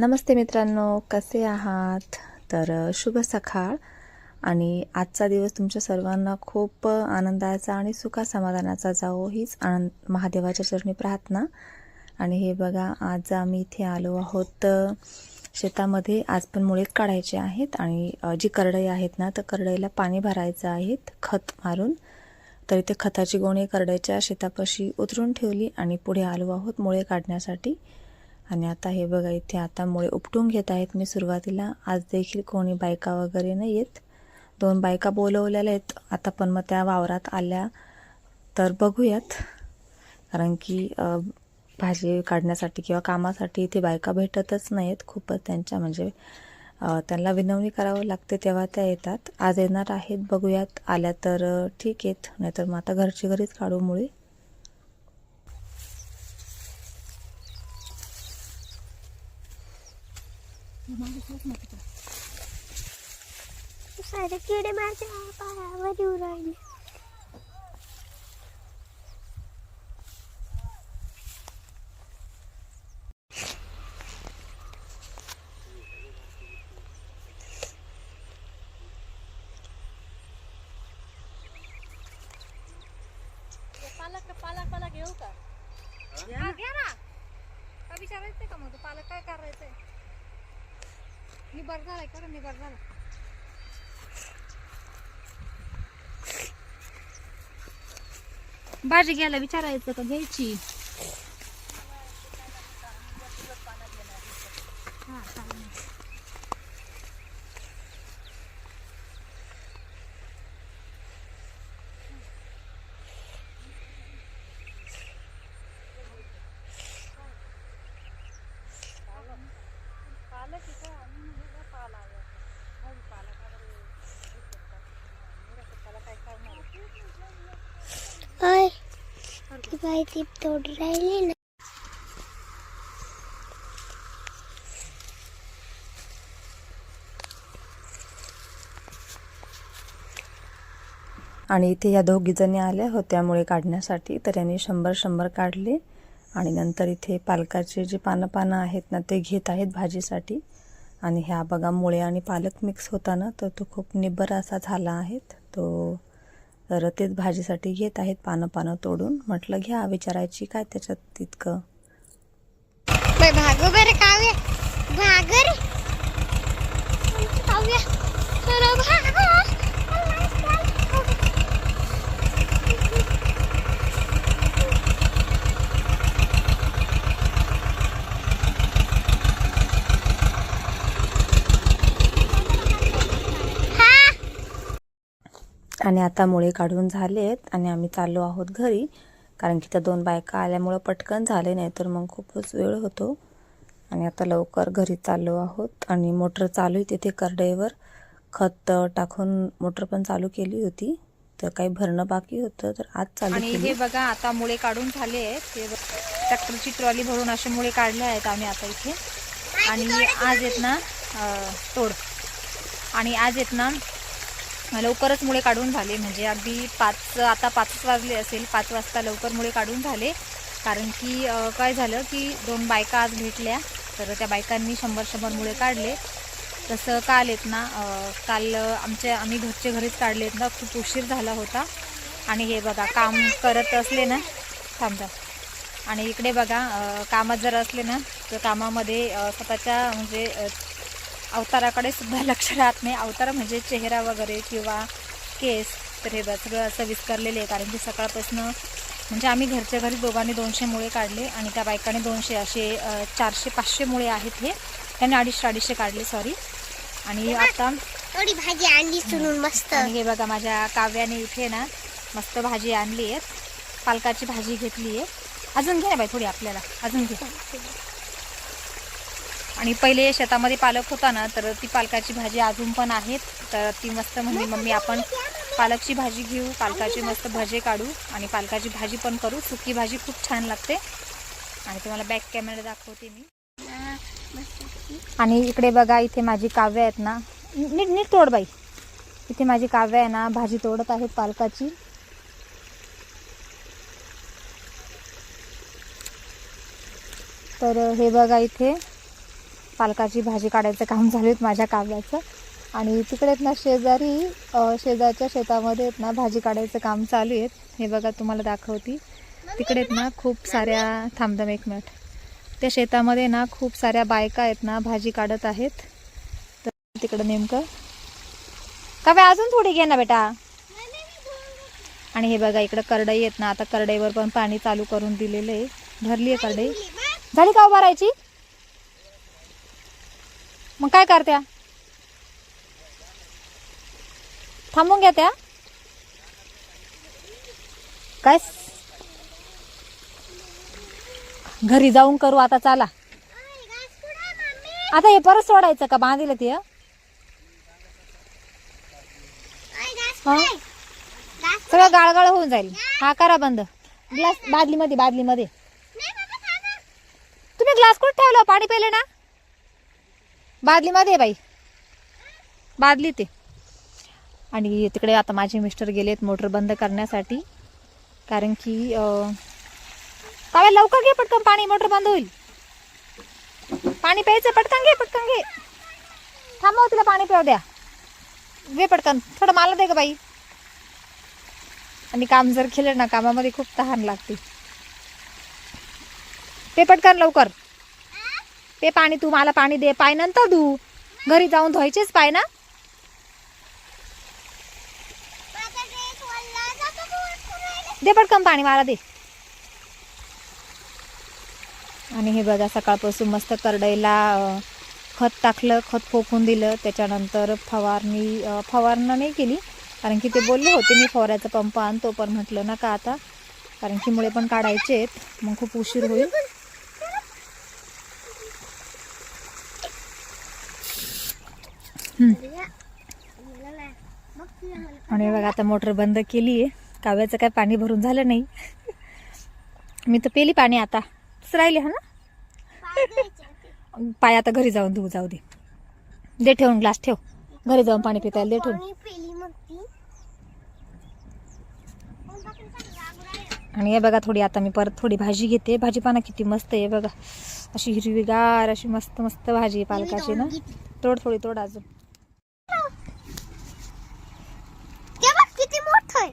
नमस्ते मित्रांनो कसे आहात? तर शुभ सकाळ. आणि आजचा दिवस तुमच्या सर्वांना खूप आनंदाचा आणि सुखा समाधानाचा जावो हीच आनंद महादेवाच्या चरणी प्रार्थना. आणि हे बघा आज आम्ही इथे आलो आहोत शेतामध्ये. आज पण मुळे काढायचे आहेत आणि जी करडई आहेत ना तर करडईला पाणी भरायचं आहेत खत मारून. तर इथे खताची गोणी करड्याच्या शेतापाशी उतरून ठेवली आणि पुढे आलो आहोत मुळे काढण्यासाठी. आणि आता हे बघा इथे आता मुळे उपटून घेत आहेत मी सुरुवातीला. आज देखील कोणी बायका वगैरे नाही येत. दोन बायका बोलवलेल्या आहेत. आता पण मग त्या वावरात आल्या तर बघूयात. कारण की भाजी काढण्यासाठी किंवा कामासाठी इथे बायका भेटतच नाहीत. खूपच त्यांच्या म्हणजे त्यांना विनवणी करावं लागते तेव्हा त्या येतात. आज येणार आहेत बघूयात. आल्या तर ठीक आहेत. नाहीतर मग आता घरची घरीच काढू मुळे. सारे किडे माझ्या पायावर येऊ राहिले पालक पालक पालक घेऊ का हा, घ्या ना का विचारायचंय का मग पालक काय करायचंय निबर झालाय का निबर झाला भाजी घ्यायला विचारायचं का? घ्यायची हा, चालेल. ओय ती ती तोड राहिली ना. आणि इथे या दोघी जणी आल्या होत्यामुळे काढण्यासाठी. तर यांनी शंभर शंभर काढले आणि नंतर इथे पालकाचे जे पानं पानं आहेत ना ते घेत आहेत भाजीसाठी. आणि ह्या बघा मुळे आणि पालक मिक्स होता ना तर तो खूप निब्बर असा झाला आहे. तो तर तेच भाजीसाठी घेत आहेत पानं पानं तोडून. म्हटलं घ्या विचारायची काय त्याच्यात तितकं. बाई भागो बरं काव्या भागर? काव्या चला भागो आणि आता मुळे काढून झाले आहेत आणि आम्ही चाललो आहोत घरी. कारण की त्या दोन बायका आल्यामुळं पटकन झाले नाही तर मग खूपच वेळ होतो. आणि आता लवकर घरी चाललो आहोत. आणि मोटर चालू आहे तिथे करडईवर. खत टाकून मोटर पण चालू केली होती. तर काही भरणं बाकी होतं तर आज चालू आणि हे बघा आता मुळे काढून झाले आहेत. हे ट्रॅक्टरची ट्रॉली भरून असे मुळे काढले आहेत आम्ही आता इथे. आणि आज येत ना तोड. आणि आज येत ना लवकरच मुळे काढून झाले. म्हणजे अगदी पाच आता पाच वाजले असेल. पाच वाजता लवकर मुळे काढून झाले. कारण की काय झालं की दोन बायका आज भेटल्या. तर त्या बायकांनी शंभर शंभर मुळे काढले. तसं काल आहेत ना काल आमच्या आम्ही घरचे घरीच काढलेत ना. खूप उशीर झाला होता. आणि हे बघा काम करत असले ना थांबा आणि इकडे बघा कामात जर असले ना तर कामामध्ये स्वतःच्या म्हणजे अवताराकडे सुद्धा लक्ष राहत नाही. अवतार म्हणजे चेहरा वगैरे किंवा केस. तर हे बघ सगळं असं विस्करलेले आहे. कारण की सकाळपासून म्हणजे आम्ही घरच्या घरी दोघांनी दोनशे मुळे काढले आणि त्या बायकाने दोनशे असे चारशे पाचशे मुळे आहेत हे. त्यांनी अडीचशे अडीचशे काढले सॉरी आणि आता थोडी भाजी आणली सुनून मस्त. हे बघा माझ्या काव्याने इथे ना मस्त भाजी आणली आहे पालकाची भाजी घेतली आहे. अजून घे ना बाई थोडी आपल्याला. अजून घे. आणि पहिले शेतामध्ये पालक होता ना तर ती पालकाची भाजी अजून पण आहेत. तर ती मस्त म्हणली मम्मी आपण पालकची भाजी घेऊ पालकाचे मस्त भजे काढू आणि पालकाची भाजी पण करू. सुकी भाजी खूप छान लागते. आणि तुम्हाला बॅक कॅमेरा दाखवते मी. आणि इकडे बघा इथे माझी काव्य आहेत ना. नीट नीट तोड बाई. इथे माझी काव्य आहे ना भाजी तोडत आहेत पालकाची. तर हे बघा इथे. पालकाची भाजी काढायचं काम चालू आहेत माझ्या काव्याचं आणि तिकडे ना शेजारी शेजारच्या शेतामध्ये आहेत ना भाजी काढायचं काम चालू आहेत. हे बघा तुम्हाला दाखवती. तिकडे ना खूप साऱ्या थांबदम एक मिनिट. त्या शेतामध्ये ना खूप साऱ्या बायका आहेत ना भाजी काढत आहेत. तर तिकडं नेमकं काव्या अजून थोडी घे ना बेटा. आणि हे बघा इकडं करडई आहेत ना आता करडईवर पण पाणी चालू करून दिलेलं आहे. भरली आहे करडई. झाली का भरायची मग काय करत्या? थांबून घ्या त्या. काय? घरी जाऊन करू आता चाला. आता हे परत सोडायचं का बांधील ते? हा? सगळं गाळगाळ होऊन जाईल. हा करा बंद. ग्लास बादलीमध्ये बादलीमध्ये. तुम्ही ग्लास कुठं ठेवला? पाणी प्यायले ना? बादलीमध्ये बाई. बादली ते. आणि तिकडे आता माझे मिस्टर गेलेत मोटर बंद करण्यासाठी. कारण की काय लवकर घे पटकन पाणी मोटर बंद होईल. पाणी प्यायचं पटकन घे पटकन घे. थांबव तिला पाणी प्याव द्या. घे पटकन. थोडं मला दे ग बाई. आणि काम जर केलं ना कामामध्ये खूप तहान लागते. ते पटकन लवकर. ते पाणी तू मला पाणी दे पाय नंतर धू. घरी जाऊन धुवायचेच पाय ना. दे पटकन पाणी मला दे. आणि हे बघा सकाळपासून मस्त करडईला खत टाकलं खत फोकून दिलं. त्याच्यानंतर फवारणी फवारणं नाही केली. कारण की ते बोलले होते मी फवारायचा पंप आणतो पण म्हटलं नका आता. कारण की मुळे पण काढायचे आहेत मग खूप उशीर होईल. आणि बघा आता मोटर बंद केली आहे. काव्याचं काय पाणी भरून झालं नाही. मी तर पेली पाणी आता. तसं राहिले हा ना? पाय आता घरी जाऊन धुऊ जाऊ दे. दे ठेवून ग्लास ठेव. घरी जाऊन पाणी पिता येईल दे ठेवून. आणि हे बघा थोडी आता मी परत थोडी भाजी घेते. भाजी पाना किती मस्त आहे बघा. अशी हिरवीगार अशी मस्त मस्त भाजी आहे पालकाची ना? तोड थोडी तोड अजून किती मोठ आहे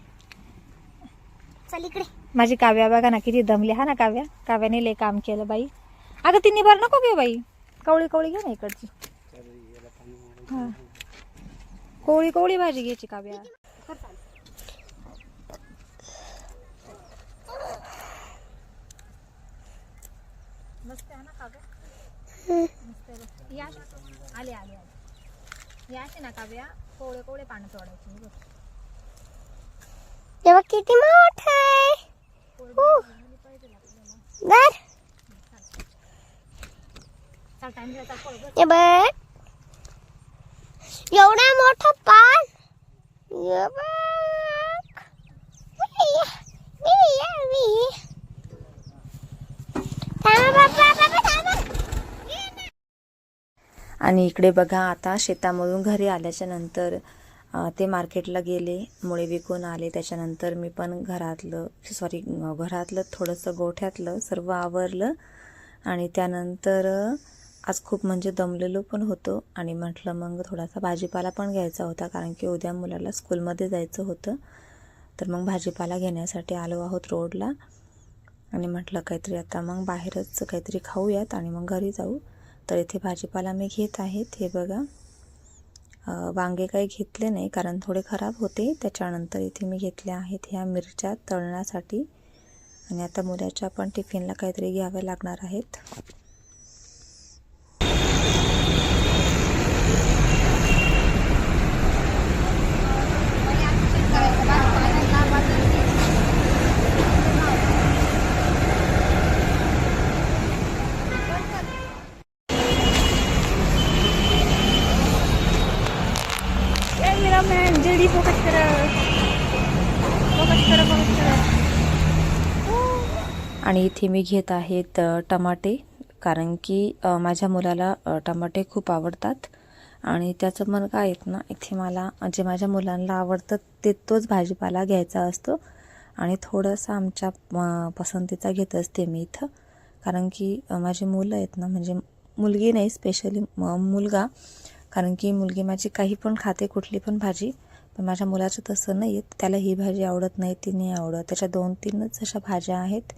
चल इकडे. माझी काव्या बघा ना किती दमली. हा ना काव्या. काव्याने लय काम केलं बाई. अगं तिने बरं नको घेऊ बाई. कवळी कवळी घे ना इकडची. हा. कोवळी कोवळी भाजी घ्यायची काव्या. मस्त आहे ना काव्या? मस्त आले आले आले. या ना काव्या. कोवळे कोवळे पानं तोडायचे. तेव्हा किती मोठ आहे? बर. बघ. एवढा मोठा पान. आणि इकडे बघा आता शेतामधून घरी आल्याच्यानंतर ते मार्केटला गेले मुळे विकून आले. त्याच्यानंतर मी पण घरातलं सॉरी घरातलं थोडंसं गोठ्यातलं सर्व आवरलं. आणि त्यानंतर आज खूप म्हणजे दमलेलो पण होतो. आणि म्हटलं मग थोडासा भाजीपाला पण घ्यायचा होता कारण की उद्या मुलाला स्कूलमध्ये जायचं होतं. तर मग भाजीपाला घेण्यासाठी आलो आहोत रोडला. आणि म्हटलं काहीतरी आता मग बाहेरच काहीतरी खाऊयात आणि मग घरी जाऊ. तर इथे भाजीपाला मी घेत आहेत हे बघा. वांगे काही घेतले नाही कारण थोडे खराब होते. त्याच्यानंतर इथे मी घेतल्या आहेत ह्या मिरच्या तळण्यासाठी. आणि आता मुलाच्या पण टिफिनला काहीतरी घ्याव्या लागणार आहेत. आणि इथे मी घेत आहेत टमाटे. कारण की माझ्या मुलाला टमाटे खूप आवडतात. आणि त्याचं मन काय आहेत ना इथे मला जे माझ्या मुलांना आवडतं ते तोच भाजीपाला घ्यायचा असतो. आणि थोडंसं आमच्या पसंतीचा घेत असते मी इथं. कारण की माझी मुलं आहेत ना म्हणजे मुलगी नाही स्पेशली मुलगा. कारण की मुलगी माझी काही पण खाते कुठली पण भाजी. पण माझ्या मुलाचं तसं नाही आहे त्याला ही भाजी आवडत नाही ती नाही आवडत. त्याच्या दोन तीनच अशा भाज्या आहेत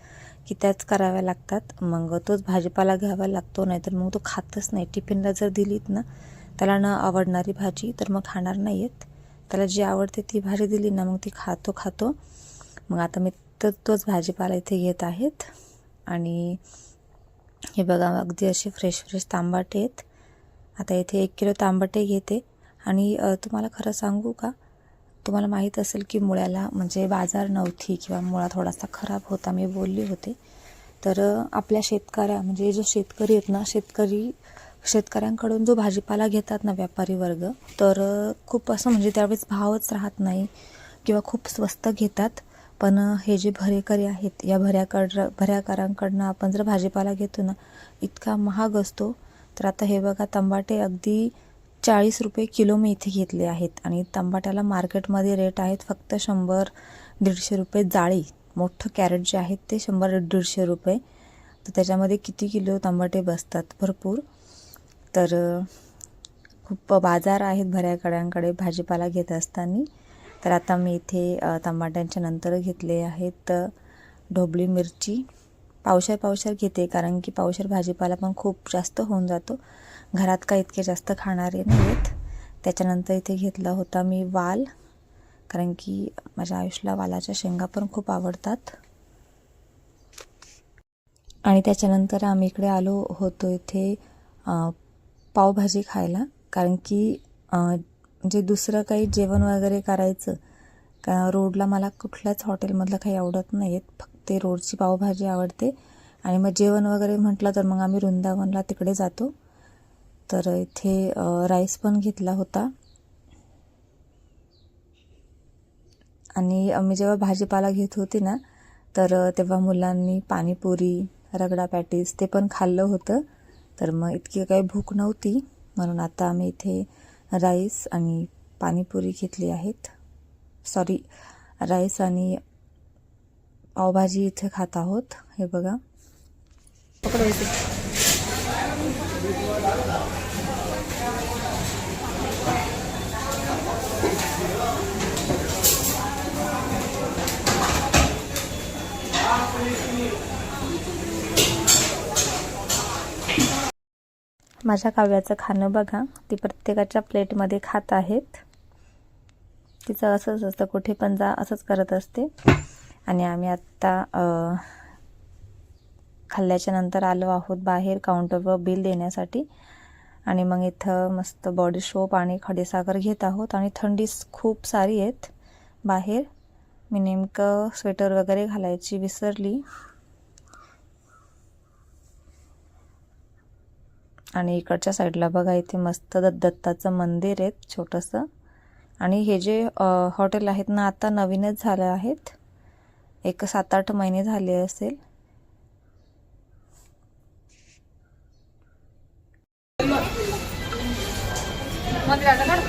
की त्याच कराव्या लागतात. मग तोच भाजीपाला घ्यावा लागतो नाहीतर मग तो खातच नाही. टिफिनला जर दिलीत ना त्याला न आवडणारी भाजी तर मग खाणार नाही आहेत त्याला जी आवडते ती भाजी दिली ना मग ती खातो खातो. मग आता मी तर तोच भाजीपाला इथे घेत आहेत. आणि हे बघा अगदी असे फ्रेश फ्रेश तांबाटे आहेत. आता इथे एक किलो तांबटे घेते. आणि तुम्हाला खरं सांगू का? तुम्हाला माहीत असेल की मुळ्याला म्हणजे बाजार नव्हती किंवा मुळा थोडासा खराब होता मी बोलली होते. तर आपल्या शेतकऱ्या म्हणजे जो शेतकरी आहेत ना शेतकरी शेतकऱ्यांकडून जो भाजीपाला घेतात ना व्यापारी वर्ग तर खूप असं म्हणजे त्यावेळेस भावच राहत नाही किंवा खूप स्वस्त घेतात. पण हे जे भरेकरी आहेत या भऱ्याकड भऱ्याकारांकडनं आपण जर भाजीपाला घेतो ना इतका महाग असतो. तर आता हे बघा तंबाटे अगदी चाळीस रुपये किलो मी इथे घेतले आहेत. आणि तंबाट्याला मार्केटमध्ये रेट आहेत फक्त शंभर दीडशे रुपये जाळी. मोठं कॅरेट जे आहेत ते शंभर दीडशे रुपये. तर त्याच्यामध्ये किती किलो तंबाटे बसतात? भरपूर. तर खूप बाजार आहेत भऱ्याकड्यांकडे भाजीपाला घेत असताना. तर आता मी इथे तंबाट्यांच्या नंतर घेतले आहेत ढोबळी मिरची. पावशर पावशर घेते कारण की पावशर भाजीपाला पण खूप जास्त होऊन जातो. घरात काय इतके जास्त खाणारे नाही आहेत त्याच्यानंतर इथे घेतला होता मी वाल. कारण की माझ्या आयुषला वालाच्या शेंगा पण खूप आवडतात. आणि त्याच्यानंतर आम्ही इकडे आलो होतो इथे पावभाजी खायला. कारण की जे म्हणजे दुसरं काही जेवण वगैरे करायचं का रोडला मला कुठल्याच हॉटेलमधलं काही आवडत नाही आहेत फक्त ते रोडची पावभाजी आवडते. आणि मग जेवण वगैरे म्हटलं तर मग आम्ही वृंदावनला तिकडे जातो. तर इथे राईस पण घेतला होता. आणि मी जेव्हा भाजीपाला घेत होती ना तर तेव्हा मुलांनी पाणीपुरी रगडा पॅटीस ते पण खाल्लं होतं. तर मग इतकी काही भूक नव्हती म्हणून आता आम्ही इथे राईस आणि पाणीपुरी घेतली आहेत. सॉरी राईस आणि पावभाजी इथे खात आहोत. हे बघा. माझ्या काव्याचं खाणं बघा. ती प्रत्येकाच्या प्लेटमध्ये खात आहेत. तिचं असंच असतं कुठे पण जा असंच करत असते. आणि आम्ही आत्ता खाल्ल्याच्या नंतर आलो आहोत बाहेर काउंटरवर बिल देण्यासाठी. आणि मग इथं मस्त बॉडी शोप आणि खडीसाखर घेत आहोत. आणि थंडी खूप सारी आहेत बाहेर. मी नेमकं स्वेटर वगैरे घालायची विसरली. आणि इकडच्या साईडला बघा इथे मस्त दत्त दत्ताचं मंदिर आहे छोटंसं. आणि हे जे हॉटेल आहेत ना आता नवीनच झालं आहेत. एक सात आठ महिने झाले असेल. मधला आता काढ.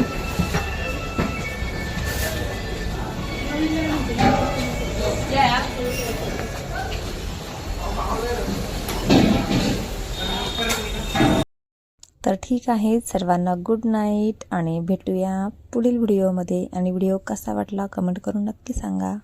तर ठीक आहे. सर्वांना गुड नाईट आणि भेटूया पुढील व्हिडिओमध्ये आणि व्हिडिओ कसा वाटला कमेंट करून नक्की सांगा.